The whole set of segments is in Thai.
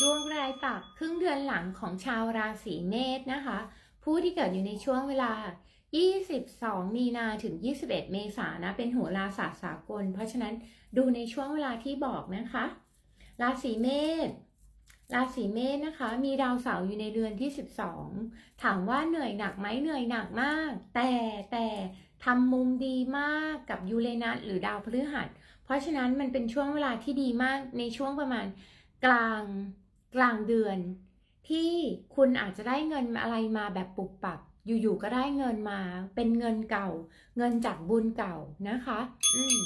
ดวงรายปักครึ่งเดือนหลังของชาวราศีเมษนะคะ ผู้ที่เกิดอยู่ในช่วงเวลา 22 มีนาถึง 21 เมษายนนะเป็นโหัวราศาสตร์สากล เพราะฉะนั้นดูในช่วงเวลาที่บอกนะคะ ราศีเมษราศีเมษนะคะ มีดาวเสาร์อยู่ในเรือนที่ 12 ถามว่าเหนื่อยหนักไหมเหนื่อยหนักมาก แต่แต่ทำมุมดีมากกับยูเรนัสหรือดาวพฤหัส เพราะฉะนั้นมันเป็นช่วงเวลาที่ดีมากในช่วงประมาณกลาง กลางเดือน ที่คุณอาจจะได้เงินอะไรมาแบบปุบปับอยู่ๆก็ได้เงินมา เป็นเงินเก่า เงินจากบุญเก่านะคะ อืม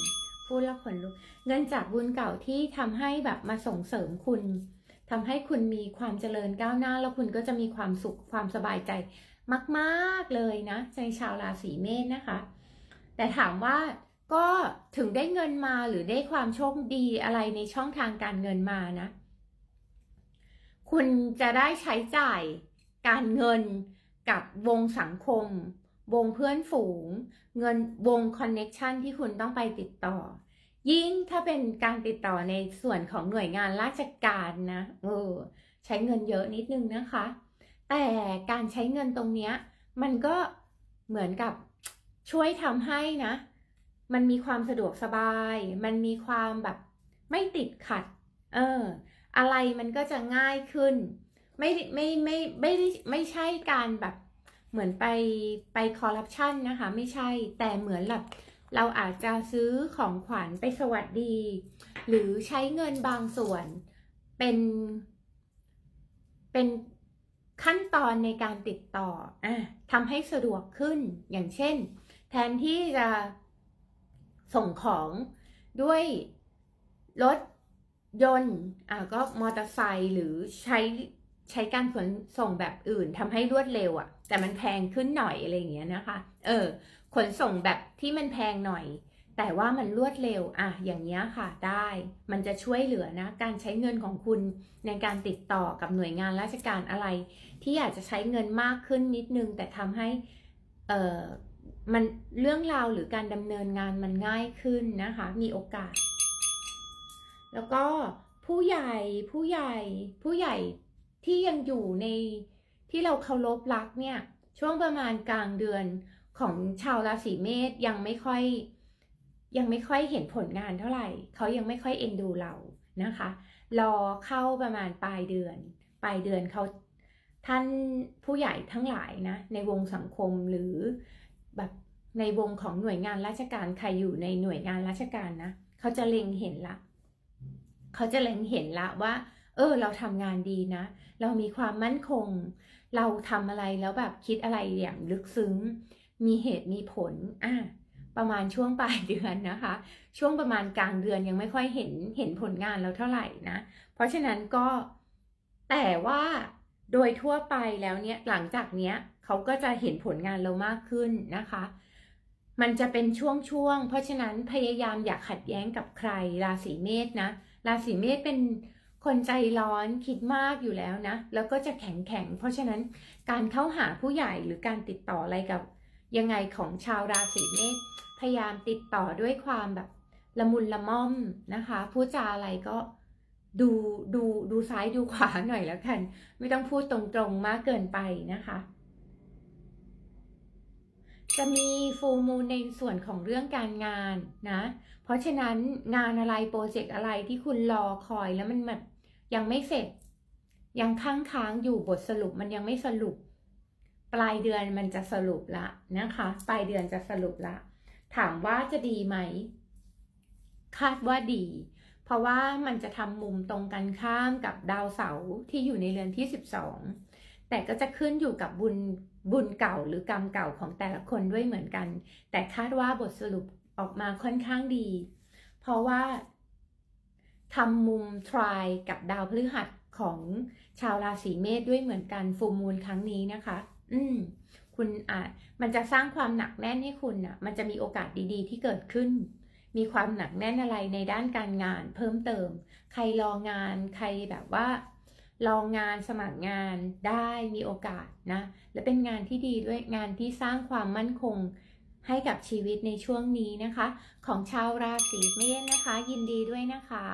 พูดแล้วขนลุกเงินจากบุญเก่าที่ทำให้แบบมาส่งเสริมคุณทำให้คุณมีความเจริญก้าวหน้า แล้วคุณก็จะมีความสุขความสบายใจมาก ๆ เลยนะในชาวราศีเมษนะคะ แต่ถามว่าก็ถึงได้เงินมาหรือได้ความโชคดีอะไรในช่องทางการเงินมานะ คุณจะได้ใช้จ่ายการเงินกับวงสังคม วงเพื่อนฝูง เงินวงคอนเน็ชันที่คุณต้องไปติดต่อ ยิ่งถ้าเป็นการติดต่อในส่วนของหน่วยงานราชการนะเออใช้เงินเยอะนิดนึงนะคะ แต่การใช้เงินตรงเนี้ยมันก็เหมือนกับช่วยทำให้นะ มันมีความสะดวกสบาย มันมีความแบบไม่ติดขัด เออ อะไรมันก็จะง่ายขึ้น ไม่ไม่ไม่ไม่ได้ไม่ใช่การแบบเหมือนไปไปคอร์รัปชันนะคะ ไม่ใช่แต่เหมือนแบบเราอาจจะซื้อของขวัญไปสวัสดี หรือใช้เงินบางส่วนเป็น เป็นขั้นตอนในการติดต่ออะทำให้สะดวกขึ้นอย่างเช่น แทนที่จะส่งของด้วยรถ ยนต์อะก็มอเตอร์ไซค์หรือใช้ใช้การขนส่งแบบอื่นทำให้รวดเร็วอะ่ะ แต่มันแพงขึ้นหน่อยอะไรอย่างเงี้ยนะคะ เออ ขนส่งแบบที่มันแพงหน่อย แต่ว่ามันรวดเร็วอะอย่างเงี้ยค่ะได้ มันจะช่วยเหลือนะ การใช้เงินของคุณในการติดต่อกับหน่วยงานราชการอะไร ที่อยาจจะใช้เงินมากขึ้นนิดนึง แต่ทำให้เออมันเรื่องราวหรือการดำเนินงานมันง่ายขึ้นนะคะ มีโอกาส แล้วก็ผู้ใหญ่ผู้ใหญ่ ผู้ใหญ่ที่ยังอยู่ในที่เราเคารพรักเนี่ย ช่วงประมาณกลางเดือนของชาวราศีเมษยังไม่ค่อย ยังไม่ค่อยเห็นผลงานเท่าไหร่ เขายังไม่ค่อยเอ็นดูเรานะคะ รอเข้าประมาณปลายเดือน ปลายเดือนเขาท่านผู้ใหญ่ทั้งหลายนะ ในวงสังคมหรือแบบในวงของหน่วยงานราชการใครอยู่ในหน่วยงานราชการนะ เขาจะเล็งเห็นละ เขาจะเล็งเห็นละว่า เออ เราทำงานดีนะ เรามีความมั่นคง เราทำอะไรแล้วแบบคิดอะไรอย่างลึกซึ้ง มีเหตุมีผลอะประมาณช่วงปลายเดือนนะคะ ช่วงประมาณกลางเดือนยังไม่ค่อยเห็นเห็นผลงานเราเท่าไหร่นะ เพราะฉะนั้นก็แต่ว่าโดยทั่วไปแล้วเนี่ยหลังจากเนี้ยเขาก็จะเห็นผลงานเรามากขึ้นนะคะ มันจะเป็นช่วงๆ เพราะฉะนั้นพยายามอย่าขัดแย้งกับใครราศีเมษนะ ราศีเมษเป็นคนใจร้อนคิดมากอยู่แล้วนะ แล้วก็จะแข็งแข็ง เพราะฉะนั้นการเข้าหาผู้ใหญ่หรือการติดต่ออะไรกับยังไงของชาวราศีเมษพยายามติดต่อด้วยความแบบละมุนละม่อมนะคะพูดจาอะไรก็ดูดูดูซ้ายดูขวาหน่อยแล้วกัน ไม่ต้องพูดตรงๆมากเกินไปนะคะ จะมีฟูมูลในส่วนของเรื่องการงานนะ เพราะฉะนั้นงานอะไรโปรเจกต์อะไรที่คุณรอคอยแล้วมันแบบยังไม่เสร็จ ยังค้างค้างอยู่บทสรุปมันยังไม่สรุป ปลายเดือนมันจะสรุปละนะคะ ปลายเดือนจะสรุปละ ถามว่าจะดีไหม คาดว่าดี เพราะว่ามันจะทำมุมตรงกันข้ามกับดาวเสาร์ที่อยู่ในเรือนที่ 12 แต่ก็จะขึ้นอยู่กับบุญบุญเก่าหรือกรรมเก่าของแต่ละคนด้วยเหมือนกัน แต่คาดว่าบทสรุปออกมาค่อนข้างดี เพราะว่าทำมุมทรายกับดาวพฤหัสของชาวราศีเมษด้วยเหมือนกันฟูมูลครั้งนี้นะคะ อืม คุณอาจมันจะสร้างความหนักแน่นให้คุณอะมันจะมีโอกาสดีๆ ที่เกิดขึ้น มีความหนักแน่นอะไรในด้านการงาน เพิ่มเติม ใครรองาน ใครแบบว่า ลองงานสมัครงานได้มีโอกาสนะ และเป็นงานที่ดีด้วยงานที่สร้างความมั่นคงให้กับชีวิตในช่วงนี้นะคะ ของชาวราศีเมษนะคะ ยินดีด้วยนะคะ